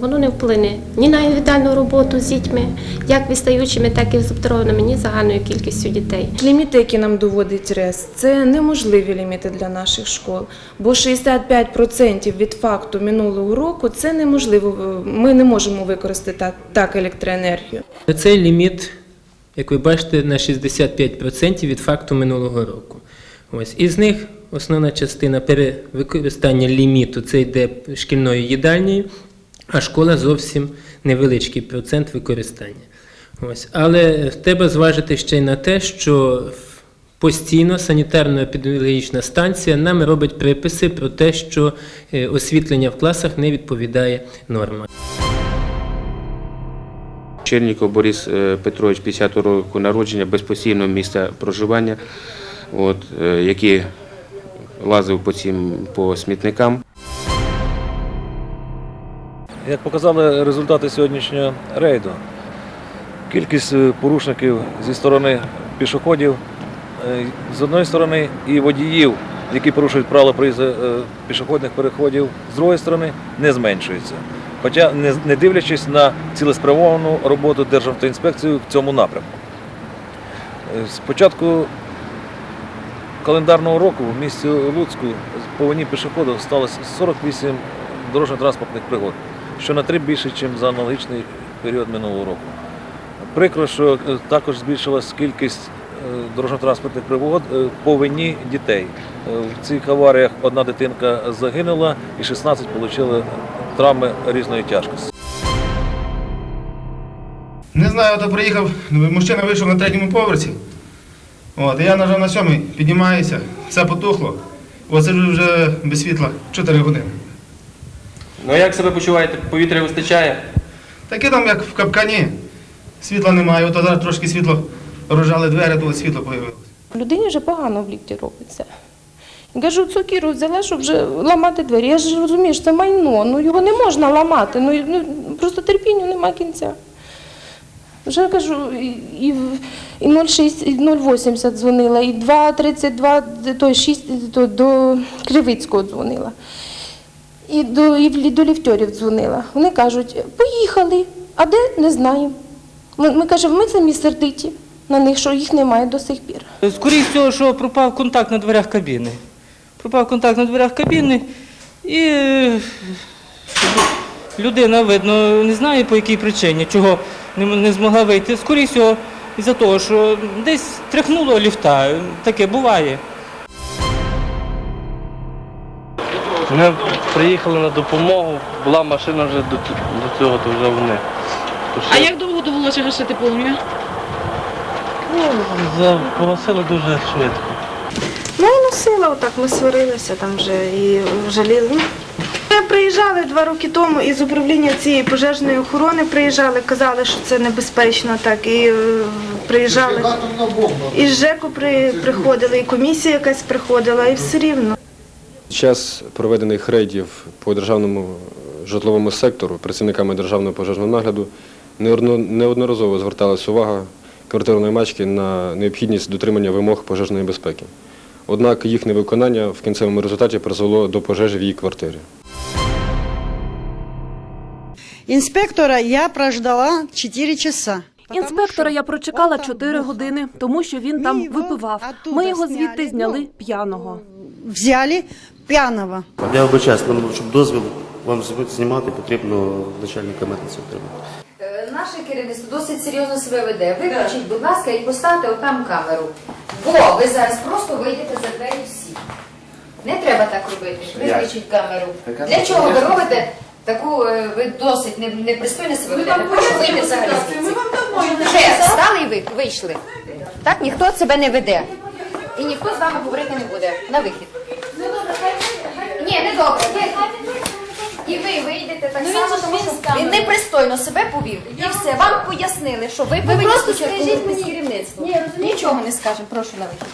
Воно не вплине ні на індивідуальну роботу з дітьми, як відстаючими, так і з обдарованими, ні загальною кількістю дітей. Ліміти, які нам доводить РЕС, це неможливі ліміти для наших школ, бо 65% від факту минулого року це неможливо. Ми не можемо використати так, так електроенергію. Цей ліміт, як ви бачите, на 65% від факту минулого року. Ось. Із них основна частина перевикористання ліміту це йде шкільною їдальнею, а школа зовсім невеличкий процент використання. Ось. Але треба зважити ще й на те, що постійно санітарно-епідеміологічна станція нам робить приписи про те, що е, освітлення в класах не відповідає нормам. Черніков Борис е, Петрович 50-го року народження, без постійного місця проживання, от, е, який лазив по цим по смітникам. Як показали результати сьогоднішнього рейду, кількість е, порушників зі сторони пішоходів е, з одної сторони і водіїв, які порушують правила проїзду е, пішохідних переходів, з другої сторони не зменшується. Хоча не, дивлячись на цілеспрямовану роботу Державтоінспекції в цьому напрямку. Е, З початку календарного року в місті Луцьку по вині пішоходів сталося 48 дорожньо-транспортних пригод, що на три більше, ніж за аналогічний період минулого року. Прикро, що е, також збільшилась кількість е, дорожньо-транспортних пригод е, по вині дітей. В цих аваріях одна дитинка загинула і 16 отримали травми різної тяжкості. Не знаю, то приїхав, мужчина вийшов на третьому поверсі. От, я нажав на сьомий, піднімаюся, все потухло. От сиджу вже без світла 4 години. Ну а як себе почуваєте? Повітря вистачає? Таке там, як в капкані. Світла немає, от зараз трошки світло рожали двері, то світло появилося. Людині вже погано в лікті робиться. Я кажу, цукіру взяла, щоб вже ламати двері. Я ж розумію, що це майно, ну його не можна ламати, ну, ну просто терпінню нема кінця. Вже кажу, і 0,6, і 0,80 дзвонила, і 2,32, то 6, то до Кривицького дзвонила. І до, і в- до ліфтьорів дзвонила. Вони кажуть, поїхали, а де не знаємо. Ми, ми кажемо, ми самі сердиті на них, що їх немає до сих пір. Скоріше всього, що пропав контакт на дверях кабіни. Пропав контакт на дверях кабіни і е, людина, видно, не знає по якій причині, чого не, не змогла вийти. Скоріше всього, із-за того, що десь тряхнуло ліфта. Таке буває. Приїхали на допомогу, була машина вже до, до цього, то вже вони. То А як довго довелося гасити полум'я? ну, за- погасили дуже швидко. Ну і носила, отак ми сварилися там вже і жаліли. Ну, Ми приїжджали два роки тому із управління цієї пожежної охорони приїжджали, казали, що це небезпечно, так і е, приїжджали. І з ЖЕКу при, приходили, і комісія якась приходила, і все рівно. Час проведених рейдів по державному житловому сектору працівниками державного пожежного нагляду неодноразово зверталася увага квартирної мачки на необхідність дотримання вимог пожежної безпеки. Однак їх невиконання в кінцевому результаті призвело до пожежі в її квартирі. Інспектора я прождала 4 часа. Інспектора я прочекала 4 години, тому що він там випивав. Ми його звідти зняли п'яного. Взяли п'яного. Я вибачаюсь, нам, щоб дозвіл вам знімати, потрібно начальника митниці отримати. Е, Наше керівництво досить серйозно себе веде. Виключіть, будь ласка, і поставте отам камеру. Бо ви зараз просто вийдете за двері всі. Не треба так робити. Виключіть камеру. Для чого ви робите таку, е, ви досить не- непристойно себе ведете? Прошу вийти взагалі звідси. Вже встали і ви вийшли. Так ніхто себе не веде. І ніхто з вами говорити не буде. На вихід. Ні, не добре. Ви- І ви вийдете так само, тому що він непристойно себе повів. І все, вам пояснили, що ви повинні просто спочатку скажіть говорити з мені. керівництвом. Ні, розумієте? Нічого не скажемо, прошу на вихід.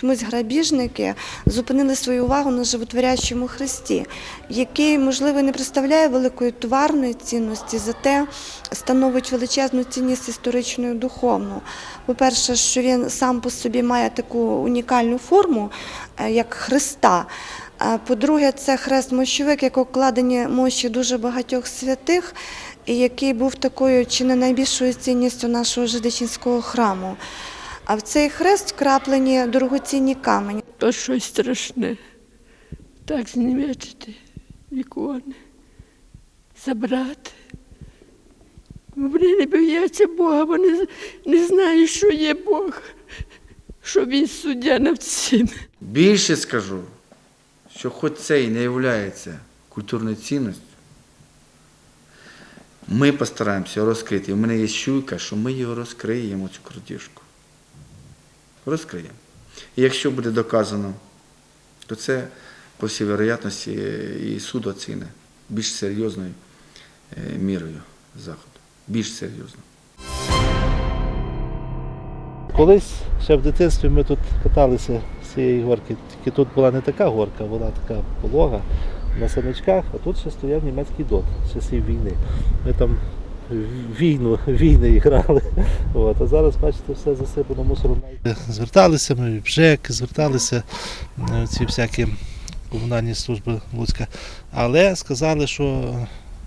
Чомусь грабіжники зупинили свою увагу на животворящому Христі, який, можливо, не представляє великої товарної цінності, зате становить величезну цінність історичну і духовну. По-перше, що він сам по собі має таку унікальну форму, е, як Христа. А по-друге, це хрест мощовик, як укладені мощі дуже багатьох святих, і який був такою чи не найбільшою цінністю нашого жидичинського храму. А в цей хрест вкраплені дорогоцінні камені. То щось страшне. Так знімечити ікони, забрати. Вони не бояться Бога, вони не знають, що є Бог, що Він суддя над всім. Більше скажу, що хоч це і не є культурною цінністю, ми постараємося розкрити. У мене є щуйка, що ми його розкриємо, цю крадіжку. Розкриємо. І якщо буде доказано, то це, по всій вероятності, і суд оціни більш серйозною е, мірою заходу. Більш серйозно. Колись ще в дитинстві ми тут каталися з цієї горки, тільки тут була не така горка, була така полога на саночках, а тут ще стояв німецький дот з часів війни. Ми там війну, війни грали. От, а зараз, бачите, все засипано мусором. Зверталися ми в ЖЕК, зверталися е, ці всякі комунальні служби Луцька, але сказали, що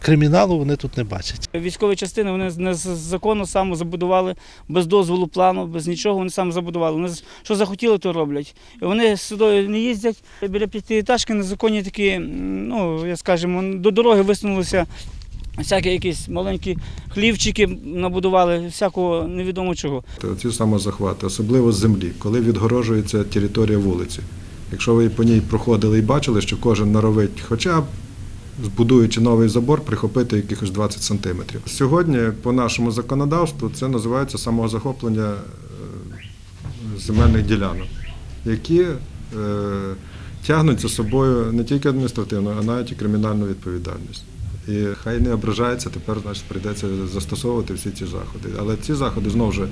криміналу вони тут не бачать. Військові частини вони не з закону саме забудували, без дозволу плану, без нічого вони саме забудували. Вони що захотіли, то роблять. І вони сюди не їздять. Біля п'ятиэтажки незаконні такі, ну, я скажімо, до дороги висунулися всякі якісь маленькі хлівчики, набудували, всякого невідомо чого. Ці самозахвати, особливо з землі, коли відгорожується територія вулиці. Якщо ви по ній проходили і бачили, що кожен норовить, хоча б збудуючи новий забор, прихопити якихось 20 сантиметрів. Сьогодні, по нашому законодавству, це називається самозахоплення е, земельних ділянок, які е, тягнуть за собою не тільки адміністративну, а навіть і кримінальну відповідальність. І хай не ображається, тепер значить, прийдеться застосовувати всі ці заходи. Але ці заходи знову ж,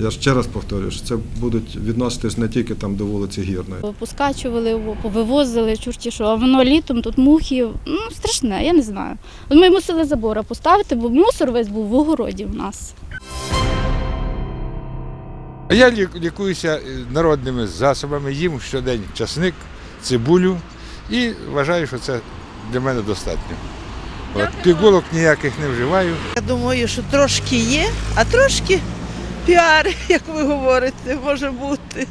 я ще раз повторюю, що це будуть відноситись не тільки там до вулиці Гірної. Поскачували, повивозили, чорті що, а воно літом тут мухи, ну страшне, я не знаю. От ми мусили забора поставити, бо мусор весь був в огороді в нас. Я лікуюся е, народними засобами, їм щодень часник, цибулю і вважаю, що це для мене достатньо. От, пігулок ніяких не вживаю. Я думаю, що трошки є, а трошки піар, як ви говорите, може бути.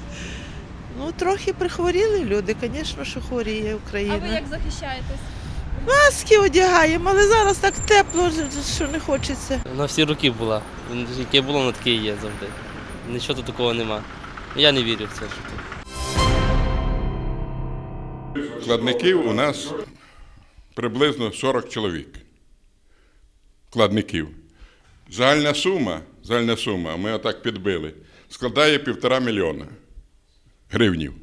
Ну, трохи прихворіли люди, звісно, що хворіє Україна. А ви як захищаєтесь? Маски одягаємо, але зараз так тепло, що не хочеться. На всі роки була. Яке було, воно таке і є завжди. Нічого тут такого нема. Я не вірю в це. Що тут. Складників у нас приблизно 40 чоловік. Складників. Загальна сума, загальна сума, ми отак підбили, складає півтора мільйона гривнів.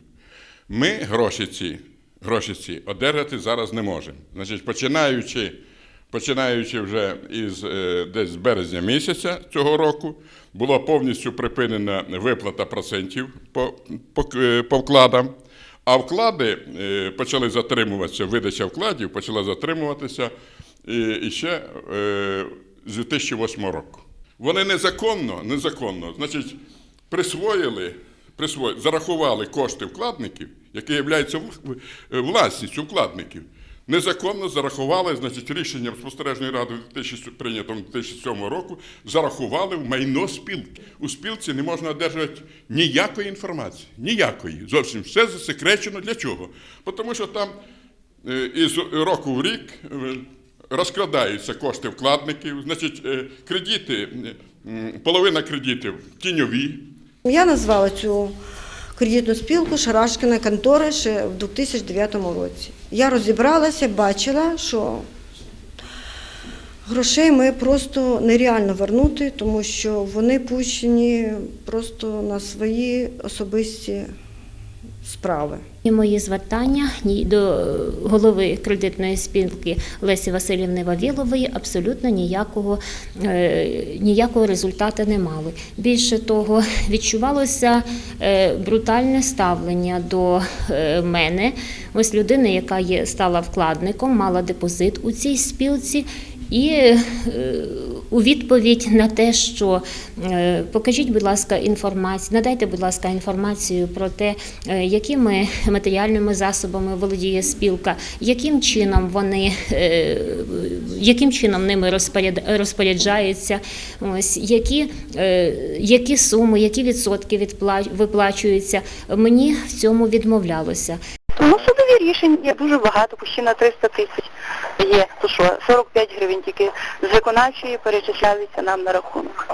Ми гроші ці, гроші ці одержати зараз не можемо. Значить, починаючи, починаючи вже із е, десь з березня місяця цього року, була повністю припинена виплата процентів по, по, е, по вкладам. А вклади е, почали затримуватися, видача вкладів почала затримуватися ще е, з 2008 року. Вони незаконно, незаконно, значить, присвоїли, присвоїли, зарахували кошти вкладників, які являються власністю вкладників. Незаконно зарахували, значить, рішенням спостережної ради 2000, прийнятого 2007 року, зарахували в майно спілки. У спілці не можна одержувати ніякої інформації, ніякої. Зовсім все засекречено. Для чого? Тому що там е, із року в рік е, розкрадаються кошти вкладників, значить, е, кредити, половина кредитів тіньові, Я назвала цю кредитну спілку Шарашкіна контори ще в 2009 році. Я розібралася, бачила, що грошей ми просто нереально вернути, тому що вони пущені просто на свої особисті справи. Мої звертання до голови кредитної спілки Лесі Васильівни Вавілової абсолютно ніякого, е, ніякого результату не мали. Більше того, відчувалося е, брутальне ставлення до е, мене. Ось людина, яка стала вкладником, мала депозит у цій спілці. І е, у відповідь на те, що е, покажіть, будь ласка, інформацію, надайте, будь ласка, інформацію про те, е, якими матеріальними засобами володіє спілка, яким чином вони, е, яким чином ними розпоряд- розпоряджаються, ось які, які суми, які відсотки виплачуються. Мені в цьому відмовлялося. Рішень є дуже багато, почти на 300 тисяч є. То що, 45 гривень тільки з виконавчої перечисляються нам на рахунок.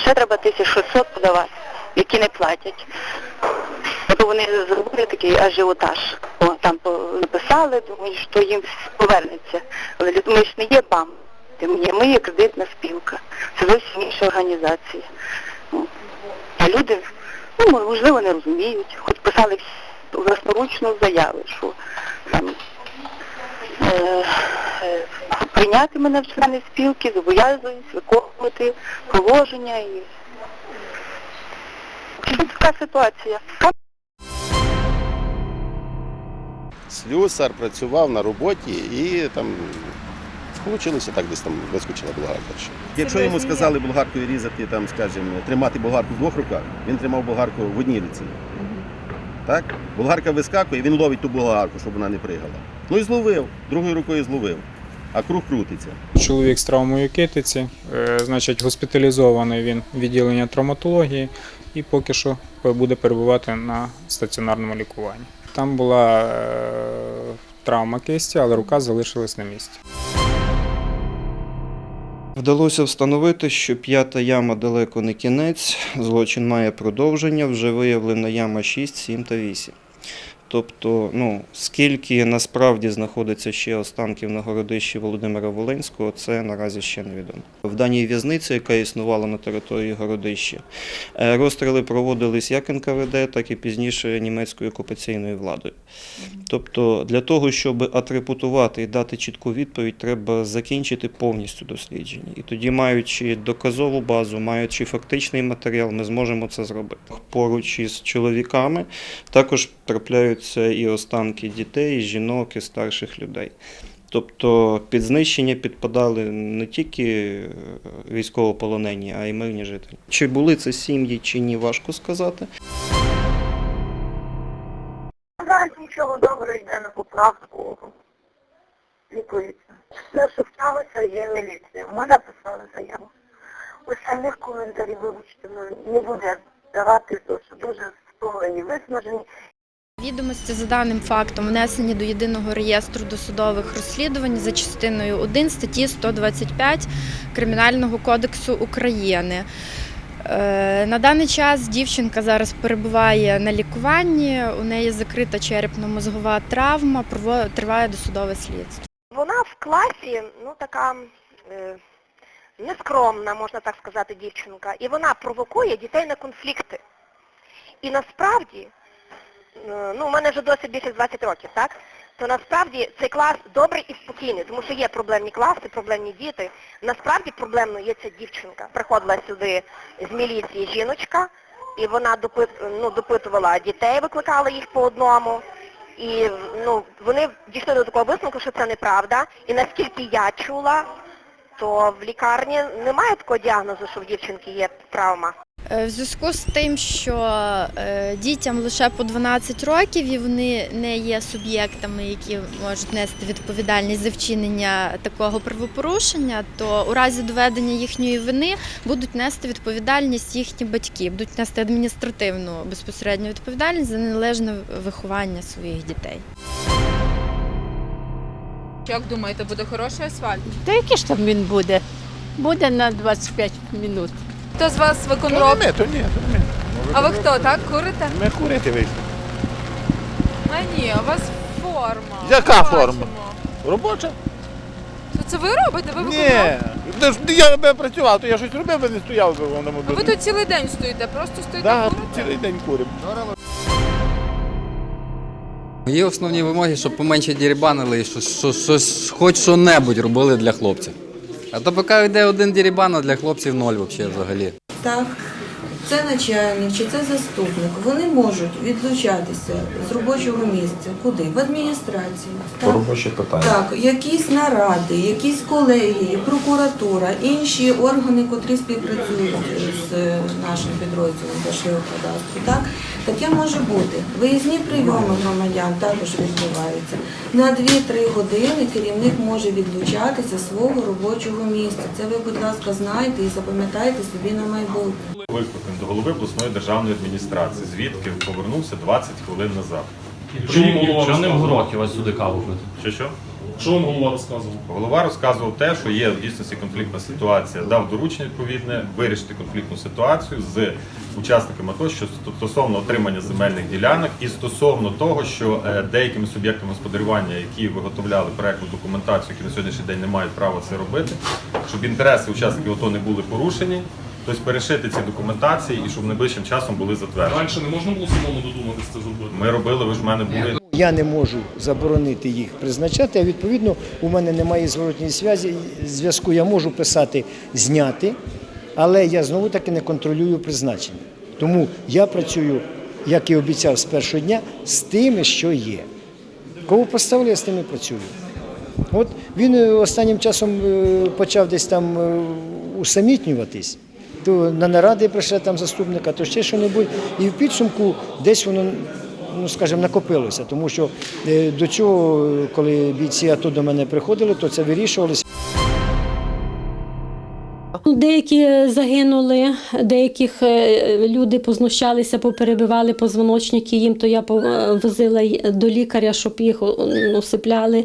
Ще треба 1600 подавати, які не платять. Бо вони зробили такий ажіотаж. О, там написали, думають, що їм повернеться. Але ми ж не є БАМ, ми, є кредитна спілка. Це зовсім інша організація. А люди, ну, можливо, не розуміють, хоч писали всі власноручно заяви, що там е, е, прийняти мене в члени спілки, зобов'язуюсь виконувати положення і така ситуація. Слюсар працював на роботі і там получилося так, десь там вискочила болгарка. Якщо йому сказали болгаркою різати, там, скажімо, тримати болгарку в двох руках, він тримав болгарку в одній руці. Так? Болгарка вискакує, він ловить ту болгарку, щоб вона не пригала. Ну і зловив, другою рукою зловив, а круг крутиться. Чоловік з травмою китиці, е, значить, госпіталізований він відділення травматології і поки що буде перебувати на стаціонарному лікуванні. Там була е, травма кисті, але рука залишилась на місці. Вдалося встановити, що п'ята яма далеко не кінець, злочин має продовження, вже виявлена яма 6, 7 та 8. Тобто, ну, скільки насправді знаходиться ще останків на городищі Володимира Волинського, це наразі ще невідомо. В даній в'язниці, яка існувала на території городища, е, розстріли проводились як НКВД, так і пізніше німецькою окупаційною владою. Тобто, для того, щоб атрибутувати і дати чітку відповідь, треба закінчити повністю дослідження. І тоді, маючи доказову базу, маючи фактичний матеріал, ми зможемо це зробити. Поруч із чоловіками також трапляються і останки дітей, і жінок, і старших людей. Тобто під знищення підпадали не тільки е, військовополонені, а й мирні жителі. Чи були це сім'ї, чи ні, важко сказати. Зараз нічого добре йде на поправку. Лікується. Все, що сталося, є міліція. Ми написали заяву. Остальних коментарів, вибачте, ну, не буде давати, тому що дуже стомлені, виснажені. Відомості за даним фактом внесені до єдиного реєстру досудових розслідувань за частиною 1 статті 125 Кримінального кодексу України. Е, На даний час дівчинка зараз перебуває на лікуванні, у неї закрита черепно-мозгова травма, триває досудове слідство. Вона в класі, ну така е, нескромна, можна так сказати, дівчинка. І вона провокує дітей на конфлікти. І насправді, ну, у мене вже досить більше 20 років, так? То насправді цей клас добрий і спокійний, тому що є проблемні класи, проблемні діти. Насправді проблемною є ця дівчинка. Приходила сюди з міліції жіночка, і вона ну, допитувала дітей, викликала їх по одному. І ну, вони дійшли до такого висновку, що це неправда. І наскільки я чула, то в лікарні немає такого діагнозу, що в дівчинки є травма. Е, В зв'язку з тим, що е, дітям лише по 12 років і вони не є суб'єктами, які можуть нести відповідальність за вчинення такого правопорушення, то у разі доведення їхньої вини будуть нести відповідальність їхні батьки, будуть нести адміністративну безпосередню відповідальність за неналежне виховання своїх дітей. Як думаєте, буде хороший асфальт? Та який ж там він буде? Буде на 25 минут. Хто з вас виконроб? То не ми, то ні, то не ми. А ви хто, так? Курите? Ми курити вийшли. А ні, у вас форма. Яка Ми форма? бачимо. Робоча? То це ви робите? Ви Ні. Де ж Я би працював, то я щось робив, би не стояв би в одному А ви тут цілий день стоїте, просто стоїте Да, курите? цілий день куримо. Є основні вимоги, щоб поменше дірібанили і що, що, щось, хоч що-небудь робили для хлопців. А то поки йде один дірібан, а для хлопців ноль взагалі. Так, це начальник чи це заступник, вони можуть відлучатися з робочого місця. Куди? В адміністрацію. По робочі питання. Так, якісь наради, якісь колегії, прокуратура, інші органи, котрі співпрацюють з е, нашим підрозділом Держгеокадастру. Так? Таке може бути. Виїзні прийоми громадян також відбуваються. На 2-3 години керівник може відлучатися з свого робочого місця. Це ви, будь ласка, знаєте і запам'ятайте собі на майбутнє. Викликом до голови обласної державної адміністрації, звідки повернувся 20 хвилин назад. Чому голова розказував? вас сюди каву пити? Що що? Що вам голова розказував? Голова розказував те, що є в дійсності конфліктна ситуація. Дав доручення відповідне вирішити конфліктну ситуацію з учасниками АТО, що стосовно отримання земельних ділянок і стосовно того, що е, деякими суб'єктами господарювання, які виготовляли проектну документацію, які на сьогоднішній день не мають права це робити, щоб інтереси учасників АТО не були порушені. Тобто перешити ці документації і щоб найближчим часом були затверджені. Раніше не можна було самому додуматися це зробити. Ми робили, ви ж в мене були. Я не можу заборонити їх призначати, а відповідно у мене немає зв'язі. Зв'язку я можу писати зняти, але я знову таки не контролюю призначення. Тому я працюю, як і обіцяв з першого дня, з тими, що є. Кого поставили, я з тими працюю. От він е, останнім часом е, почав десь там е, усамітнюватись. То на наради прийшла там заступника, то ще що-небудь. І в підсумку десь воно, ну скажімо, накопилося. Тому що е, до цього, коли бійці АТО до мене приходили, то це вирішувалося. Деякі загинули, деяких е, люди познущалися, поперебивали позвоночники їм, то я повозила до лікаря, щоб їх ну, усипляли.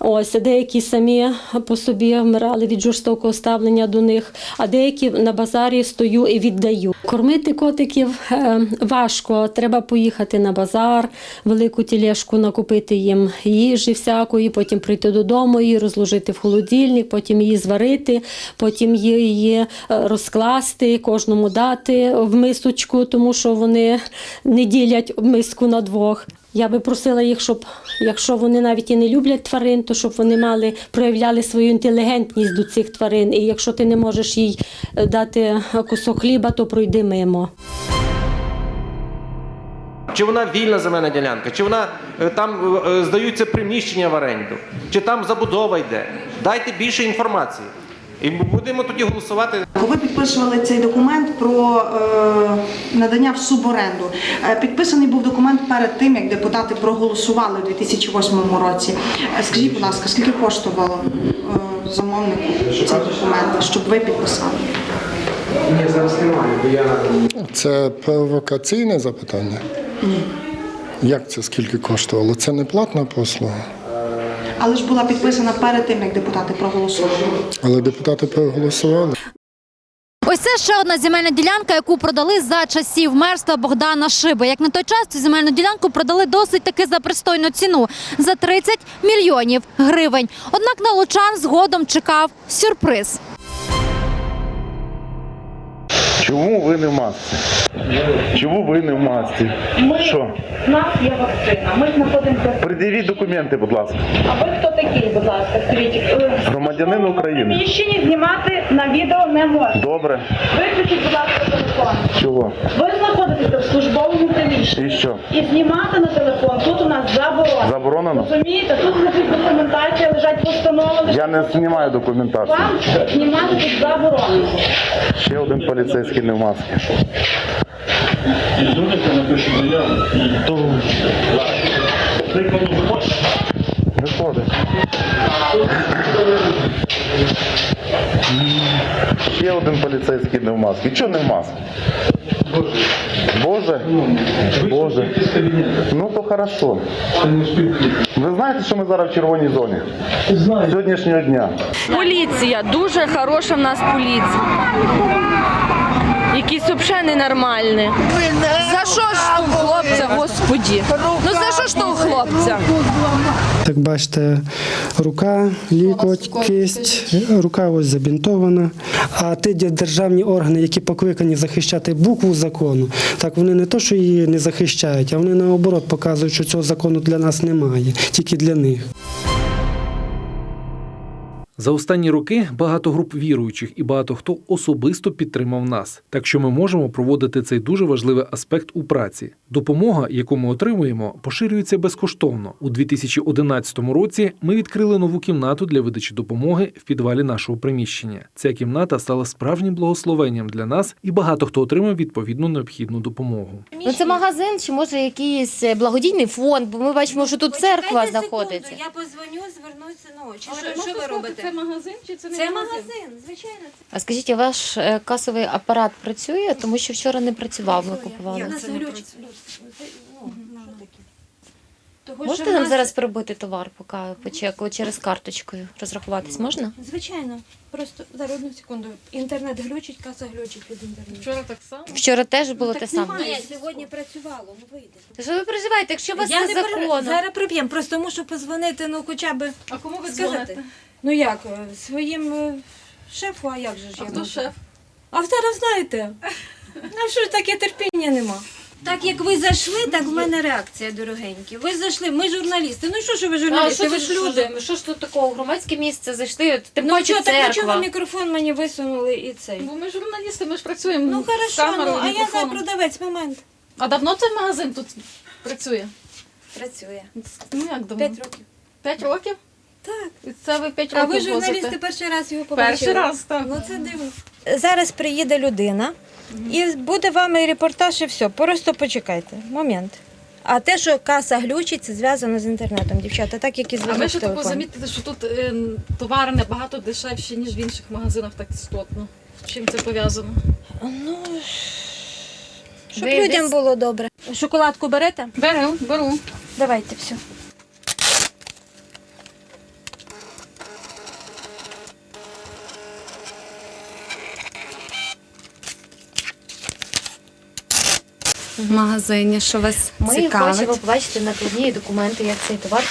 Ось деякі самі по собі вмирали від жорстокого ставлення до них, а деякі на базарі стою і віддаю. Кормити котиків е, важко. Треба поїхати на базар, велику тілешку накупити їм їжі всякої, потім прийти додому, її розложити в холодильник, потім її зварити, потім її е, розкласти, кожному дати в мисочку, тому що вони не ділять миску на двох. Я би просила їх, щоб якщо вони навіть і не люблять тварин, то щоб вони мали проявляли свою інтелігентність до цих тварин. І якщо ти не можеш їй е, дати кусок хліба, то пройди мимо. Чи вона вільна земельна ділянка, чи вона е, там е, здаються приміщення в оренду, чи там забудова йде. Дайте більше інформації. І будемо тоді голосувати. Ви підписували цей документ про е, надання в суборенду. Е, підписаний був документ перед тим, як депутати проголосували у 2008 році. Е, скажіть, будь ласка, скільки коштувало е, замовнику цей документ, щоб ви підписали? Ні, зараз немає, бо я. Це провокаційне запитання? Ні. Як це скільки коштувало? Це не платна послуга, Але ж була підписана перед тим, як депутати проголосували. але депутати проголосували. Ось це ще одна земельна ділянка, яку продали за часів мерства Богдана Шиби. Як на той час цю земельну ділянку продали досить таки за пристойну ціну за 30 мільйонів гривень. Однак на лучан згодом чекав сюрприз. Чому ви не в масці? Чому ви не в масці? Що? У нас є вакцина. Ми знаходимося. Придивіть документи, будь ласка. А ви хто такий, будь ласка? Скажіть, Громадянин в України. приміщенні знімати на відео не можна. Добре. Виключіть, будь ласка, телефон. Чого? Ви знаходитеся в службовому приміщенні. І що? І знімати на телефон тут у нас заборонено. Заборонено? Розумієте? Тут лежить документація, лежать постанови. Я не знімаю документацію. Вам знімати тут заборонено. Ще один поліцейський не в масці. Виходить. Ще один поліцейський не в масці. Чого не в масці? Боже? Боже. Ну то хорошо. Ви знаєте, що ми зараз в червоній зоні? З Сьогоднішнього дня. Поліція, дуже хороша в нас поліція. Якісь взагалі ненормальні. За що ж у хлопця, господі? Ну за що ж того хлопця? Так бачите, рука, лікоть, кисть, рука ось забінтована. А ті державні органи, які покликані захищати букву закону, так вони не то, що її не захищають, а вони наоборот показують, що цього закону для нас немає, тільки для них. За останні роки багато груп віруючих і багато хто особисто підтримав нас, так що ми можемо проводити цей дуже важливий аспект у праці. Допомога, яку ми отримуємо, поширюється безкоштовно. У 2011 році ми відкрили нову кімнату для видачі допомоги в підвалі нашого приміщення. Ця кімната стала справжнім благословенням для нас, і багато хто отримав відповідну необхідну допомогу. Ну це магазин чи може якийсь е, благодійний фонд, бо ми бачимо, що тут церква знаходиться. Я позвоню, звернуся. Ну, чи що, що ви робите? Це магазин чи це не Це магазин? магазин, звичайно. А скажіть, а ваш е, касовий апарат працює, тому що вчора не працював, ми купували. Як це не працює? Того, що Можете в нам нас- зараз перебити товар поки по чеку через карточкою розрахуватись можна? Звичайно. Просто зараз одну секунду. Інтернет глючить, каса глючить від інтернету. Вчора так само. Вчора теж було так те саме. Немає, сьогодні працювало, ну вийде. Та Що ви переживаєте, якщо у вас Я не пере- законно? Зараз приб'ємо, просто мушу позвонити, ну хоча б А кому ви сказати. дзвоните? Ну як, е, своїм е, шефу, а як же ж А я хто можу? шеф? А зараз знаєте, ну що ж таке терпіння нема. Так як ви зайшли, так в мене реакція, дорогенькі. Ви зайшли, ми журналісти. Ну що ж ви А, журналісти? що, ви ж люди. що ж тут такого? Громадське місце зайшли, тим Ну паче чого, так чого церква. мікрофон мені висунули і цей? Бо ми журналісти, ми ж працюємо Ну з хорошо, камерою, ну, а я за мікрофоном. продавець, момент. А давно цей магазин тут працює? Працює. Ну як давно? П'ять років. П'ять років? Так. І це ви п'ять А років ви журналісти возите? перший раз його побачили? Перший раз, так. Ну це дивно. Зараз приїде людина і буде вам і репортаж, і все. Просто почекайте. Момент. А те, що каса глючить, це зв'язано з інтернетом, дівчата, так як і з А ви ще таку телефоном. замітили, що тут е, товари набагато дешевші, ніж в інших магазинах, так істотно. З чим це пов'язано? Ну, щоб Ви людям десь- було добре. Шоколадку берете? Беру, беру. Давайте все. В магазині, що вас Ми цікавить. хочемо побачити накладні документи, як цей товар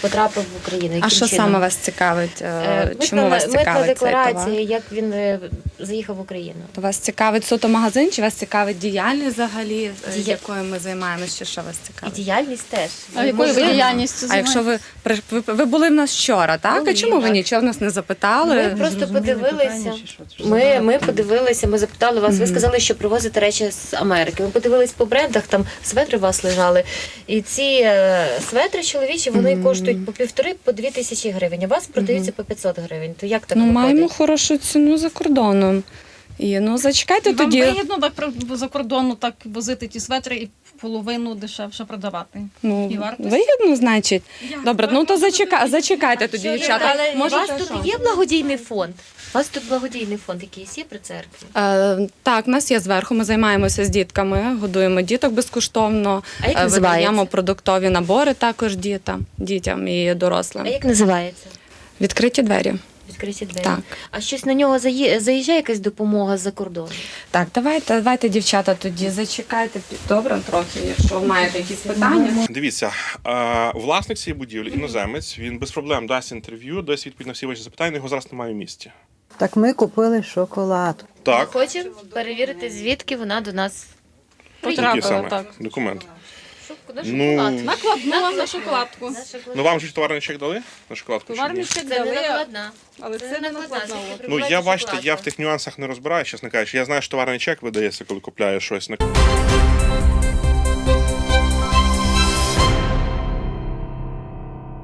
потрапив в Україну. А що чином. саме вас цікавить? Е, Е, Чому митна- вас митна цікавить цей декларація, товар? як він е, заїхав в Україну. Вас цікавить суто магазин, чи вас цікавить діяльність взагалі, е, Дія- якою ми займаємося, чи що вас І цікавить? діяльність теж. А якою ви діяльністю А якщо ви, при- ви, ви були в нас вчора, так? Були, а чому ви так. нічого в нас не запитали? Ми просто подивилися. Ми, ми подивилися, ми запитали вас. Ви сказали, що привозите речі з Америки. Ми подивились по брендах, там светри у вас лежали. І ці е, светри чоловічі вони коштують по півтори, по дві тисячі гривень. А у вас продаються по 500 гривень. То як так ну, виходить? маємо хорошу ціну за кордоном. І ну зачекайте Вам тоді. вигідно так за кордону так возити ті светри і половину дешевше продавати. Ну, І вартість? вигідно, значить. Добре, ну то зачека... зачекайте тоді, дівчата. Але у вас тут є благодійний фонд? У вас тут благодійний фонд якийсь є при церкві? Е, так, у нас є зверху. Ми займаємося з дітками, годуємо діток безкоштовно. А як е, видаємо продуктові набори також дітям, дітям і дорослим. А як називається? Відкриті двері. Відкриті двері. Так. А щось на нього заї- заїжджає якась допомога з-за кордону? Так, давайте, давайте, дівчата, тоді зачекайте добре трохи, якщо маєте якісь питання. Дивіться, е, власник цієї будівлі, іноземець, він без проблем дасть інтерв'ю, дасть відповідь на всі ваші запитання, його зараз немає в місті. Так ми купили шоколад. Так. Хочемо перевірити, звідки вона до нас Який саме потрапила. документ? На Ну, шоколад. Накладну на шоколадку. ну вам же ж товарний чек дали на шоколадку? чи ні? Товарний чек Це не дали, накладна. але це не накладна. Ну я бачите, я в тих нюансах не розбираюся, чесно кажучи. Я знаю, що товарний чек видається, коли купляєш щось на